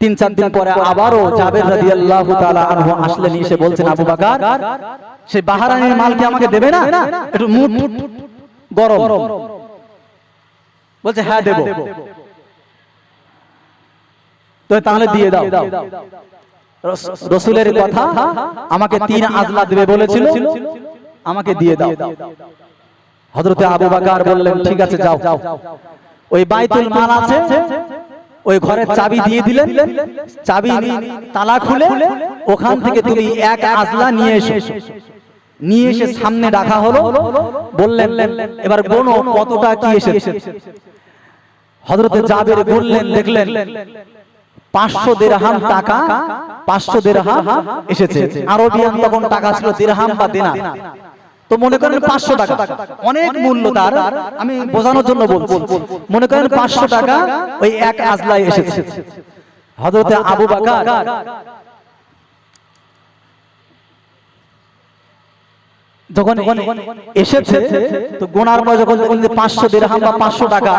তিন চার দিন পরে আবারও আসলেন, এসে বলছেন, আবু সে বাহারানির মাল কি আমাকে দেবে না? বলছে হ্যাঁ দেব। তাহলে দিয়ে দাও। রস- রসুলের কথা আমাকে তিন আজলা দেবে বলেছিল। আমাকে দিয়ে দাও। হযরতে আবু বকর বললেন ঠিক আছে যাও। ওই বাইতুল মাল আছে ওই ঘরের চাবি দিয়ে দিলেন। চাবি তালা খুলে ওখান থেকে তুমি এক আজলা নিয়ে এসো। নিয়ে এসে সামনে রাখা হলো। বললেন এবার গোনো কতটা কি এসেছে? হযরতে জাবের বললেন দেখলেন পাঁচশো দেড়হাম টাকা পাঁচশো দেড়হাম এসেছে। আরবিয়ান তখন টাকা ছিল দেড়হাম বা দেনা তো মনে করেন পাঁচশো টাকা। অনেক মূল্য তার আমি বোঝানোর জন্য বলছি। মনে করেন পাঁচশো টাকা ওই এক আজলায় এসেছে। হজরতে আবু বাকার। যখন এসেছে তো গোনার পর যখন পাঁচশো দেড়হাম বা পাঁচশো টাকা।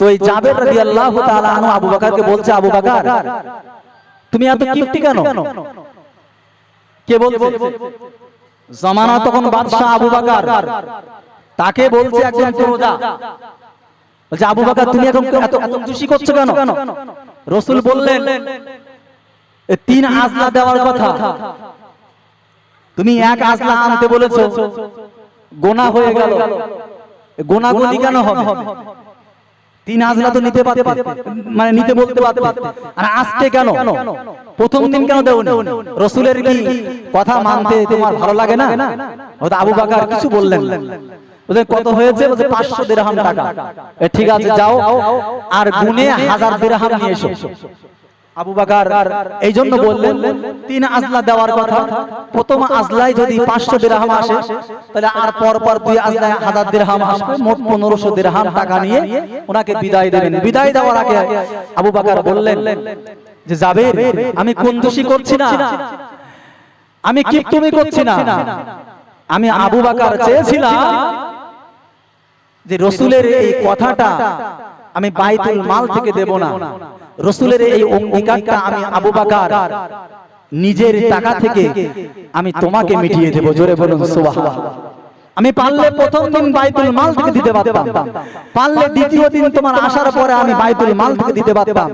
তো এই জাবের তাআলা আনহু আবু বকরকে বলছে আবু বকর তুমি এত কিপ্টি কেন? কে বলছে? জামানা তখন আবু বকর। তাকে বলছে একজন প্রজা বলছে আবু বকর তুমি এখন এত খুশি করছ কেন? রাসূল বললেন তিন আজলা দেওয়ার কথা। তুমি এক আজলা আনতে বলেছ। গোনা হয়ে গেল। গোনাগুলি কেন হবে? তিন তো নিতে পারতে মানে নিতে বলতে আর আজকে কেন? প্রথম দিন কেন দেও রসুলের কি কথা মানতে তোমার ভালো লাগে না? হয়তো আবু বাকার কিছু বললেন ওদের কত হয়েছে? পাঁচশো টাকা। ঠিক আছে, যাও। আর গুনে হাজার দেড়হাম নিয়ে এসো। আবু বাকার এই জন্য বললেন, তিন আজলা দেওয়ার কথা। প্রথম যদি পাঁচশো আসে, তাহলে আর পর পর দুই আজলায় হাজার আসবে, মোট পনেরোশো টাকা নিয়ে ওনাকে বিদায় দেবেন। বিদায় দেওয়ার আগে আবু বললেন যে যাবে আমি কোন দোষী করছি না? আমি কিপ্তমি করছি না? আমি আবু বাকার চেয়েছিলাম যে, রসুলের এই কথাটা আমি বাইতুল মাল থেকে দেব না। রসুলের এই অঙ্গীকারটা আমি আবু বাকার নিজের টাকা থেকে আমি তোমাকে মিটিয়ে দেব। জোরে বলুন সুবহানাল্লাহ। আমি পারলে প্রথম দিন বাইতুল মাল থেকে দিতে পারতাম। পারলে দ্বিতীয় দিন তোমার আসার পরে আমি বাইতুল মাল থেকে দিতে পারতাম।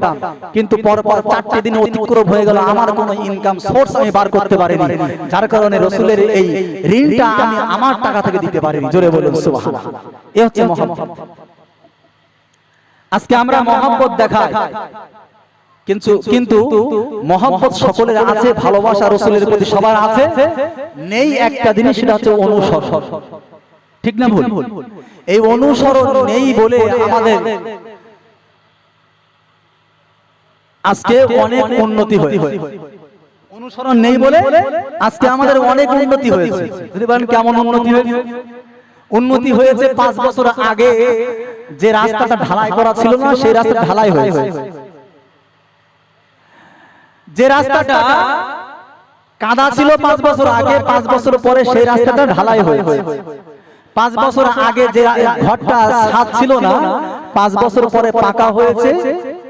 কিন্তু পর পর চারটে দিন অতিক্রম হয়ে গেল আমার কোনো ইনকাম সোর্স আমি বার করতে পারিনি। যার কারণে রসুলের এই ঋণটা আমি আমার টাকা থেকে দিতে পারিনি। জোরে বলুন সুবহানাল্লাহ। এ হচ্ছে মহব্বত আজকে আমরা মহব্বত দেখাই। কিন্তু কিন্তু মহব্বত সকলের আছে ভালোবাসা রসুলের প্রতি সবার আছে। নেই একটা জিনিস সেটা হচ্ছে অনুসরণ। ঠিক না ভুল? এই অনুসরণ নেই বলে আমাদের আজকে অনেক উন্নতি হয়েছে। অনুসরণ নেই বলে আজকে আমাদের অনেক উন্নতি হয়েছে। যদি বলেন কেমন উন্নতি হয়েছে? উন্নতি হয়েছে পাঁচ বছর আগে। যে রাস্তাটা ঢালাই করা ছিল না সেই রাস্তা ঢালাই হয়েছে। যে রাস্তাটা কাদা ছিল পাঁচ বছর আগে পাঁচ বছর পরে সেই রাস্তাটা ঢালাই হয়েছে। পাঁচ বছর আগে যে ঘরটা ছাদ ছিল না পাঁচ বছর পরে পাকা হয়েছে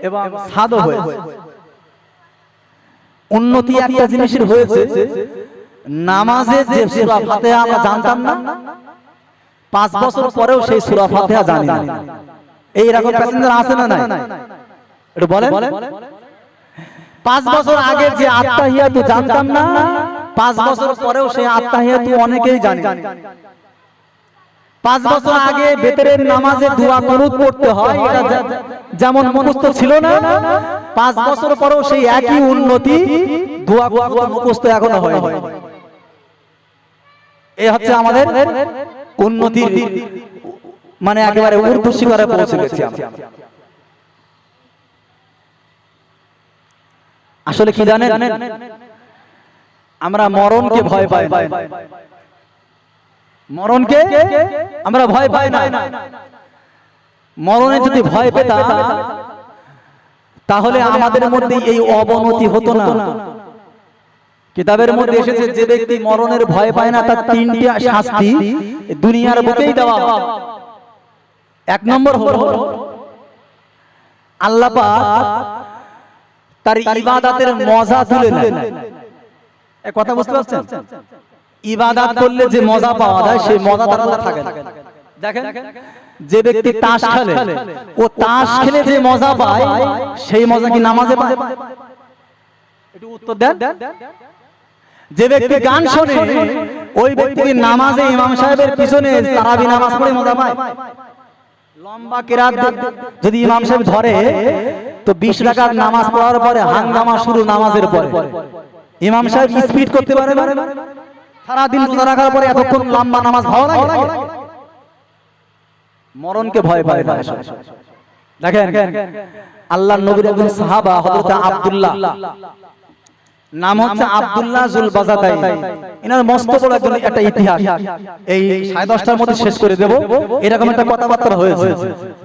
এবং ছাদও হয়েছে। উন্নতি একটা জিনিসের হয়েছে। নামাজে যে সূরা ফাতিহা আমরা জানতাম না। পাঁচ বছর পরেও সেই সূরা ফাতিহা জানি না এই রকম প্যাসেঞ্জার আছে না নাই? একটু বলেন। পাঁচ বছর আগে যে আত্মাহিয়াতু জানতাম না পাঁচ বছর পরেও সেই আত্মাহিয়াতু অনেকেই জানে পাঁচ বছর আগে বেতরের নামাজে দোয়া কুনুত পড়তে হয় এটা যেমন মুখস্থ ছিল না পাঁচ বছর পরেও সেই একই উন্নতি দোয়া কুনুত মুখস্থ এখনও হয়। এই হচ্ছে আমাদের উন্নতির মানে একেবারে শিখরে পৌঁছে গেছি আসলে কি জানেন? আমরা মরণকে ভয় পাই না। মরণকে আমরা ভয় পাই না। মরণে যদি ভয় পেতাম, তাহলে আমাদের মধ্যে এই অবনতি হতো না। কিতাবের মধ্যে এসেছে যে ব্যক্তি মরণের ভয় পায় না তার তিনটি শাস্তি দুনিয়ার বুকেই দেওয়া। এক নম্বর হলো আল্লাহ পাক তার ইবাদতের মজা তুলে এ কথা বুঝতে পারছেন? ইবাদত করলে যে মজা পাওয়া যায় সেই মজা তার মধ্যে থাকে। দেখেন? যে ব্যক্তি তাস খেলে ও তাস খেলে যে মজা পায় সেই মজা কি নামাজে পায়। একটু উত্তর দেন? যে ব্যক্তি গান শোনে ওই ব্যক্তি কি নামাজে ইমাম সাহেবের পিছনে তারাবি নামাজ পড়ে মজা পায়। লম্বা কেরাত যদি ইমাম সাহেব ধরে তো বিশ রাকাত নামাজ পড়ার পরে হাঙ্গামা শুরু নামাজের পরে। ইমাম সাহেব স্পিড করতে পারে না সারাদিন রোজা রাখার পরে এতক্ষণ লম্বা নামাজ ভালো লাগে? মরণকে ভয় পায় না। দেখেন আল্লাহ নবীর একজন সাহাবা হযরত আব্দুল্লাহ। নাম হচ্ছে আব্দুল্লাহ জুল বাজাতাই এনার মস্ত বড় একজন একটা ইতিহাস। এই সাড়ে দশটার মধ্যে শেষ করে দেব। এরকম একটা কথাবার্তা হয়েছে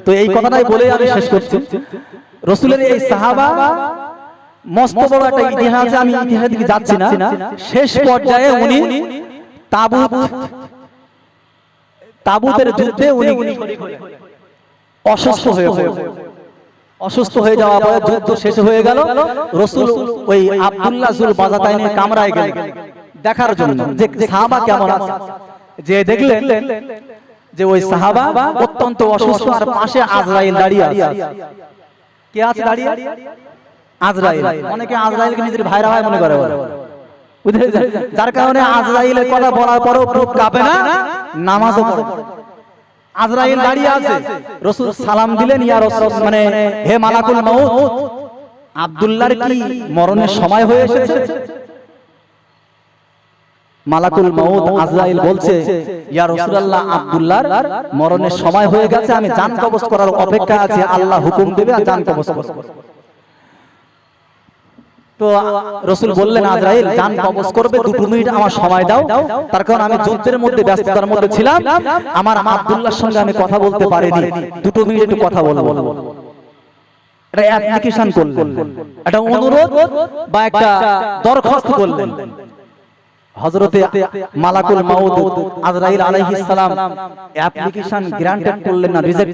তো এই কথাটাই বলে আমি শেষ করছি। রসুলের এই সাহাবা মস্ত বড় একটা ইতিহাস আমি ইতিহাসের দিকে যাচ্ছি না। শেষ পর্যায়ে উনি তাবুত তাবুতের যুদ্ধে উনি অসুস্থ হয়ে পড়লেন অসুস্থ হয়ে যাওয়ার পরে যুদ্ধ শেষ হয়ে গেল। রসুল ওই আব্দুল্লাহ জুল বাজাতাইনের কামরায় গেলেন। দেখার জন্য সাহাবা কেমন আছে। যে দেখলেন যে ওই সাহাবা অত্যন্ত অসুস্থ আর পাশে আজরাইল দাঁড়িয়ে আছে। কে আছে দাঁড়িয়ে? আজরাইল। অনেকে আজরাইলকে নিজের ভাইরা ভাই মনে করে? যার কারণে আজরাইলের কথা বলার পরও কাঁপে না, নামাজও পড়ে। আজরাইল দাঁড়িয়ে আছে। রসুল সালাম দিলেন ইয়া রসুল মানে হে মালাকুল মাউত। আব্দুল্লাহর কি মরণের সময় হয়ে এসেছে মালাকুল মাউত আজরাইল বলছে ইয়া রাসূলুল্লাহ আব্দুল্লাহর মরণের সময় হয়ে গেছে আমি জান কবজ করার অপেক্ষা আছে আল্লাহ হুকুম দেবে আর জান কবজ করব তো রসুল বললেন আজরাইল জান কবজ করবে দুটো মিনিট আমার সময় দাও। তার কারণ আমি যুদ্ধের মধ্যে ব্যস্ততার মধ্যে ছিলাম। আমার আব্দুল্লাহর সঙ্গে আমি কথা বলতে পারিনি। দুটো মিনিট একটু কথা বলব। এটা অ্যাপ্লিকেশন করলেন। একটা অনুরোধ বা একটা দরখাস্ত করলেন। হযরতে মালাকুল মাউদ আজরাইল আলাইহিস সালাম অ্যাপ্লিকেশন গ্রান্টেড করলেন না রিজেক্ট